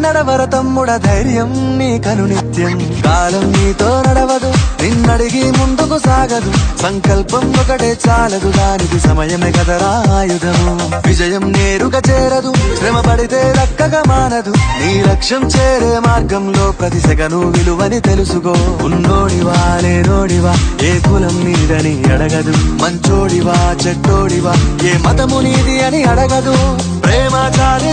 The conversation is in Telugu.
నడవర తమ్ముడ ధైర్యం నీ కను నిత్యం కాలం నీతో నడవదు నిన్నడిగి ముందుకు సాగదు. సంకల్పం ఒకటే చాలదు దానికి సమయమే కదరా ఆయుధము. విజయం నేరుగా చేరదు శ్రమ పడితే దక్కగా మానదు. నీ లక్ష్యం చేరే మార్గంలో ప్రతి సెగను విలువని తెలుసుకో. ఉన్నోడివా లేనోడివా ఏ కులం నీదని అడగదు. మంచోడివా చెట్టోడివా ఏ మతము నీది అని అడగదు. ప్రేమ చాలే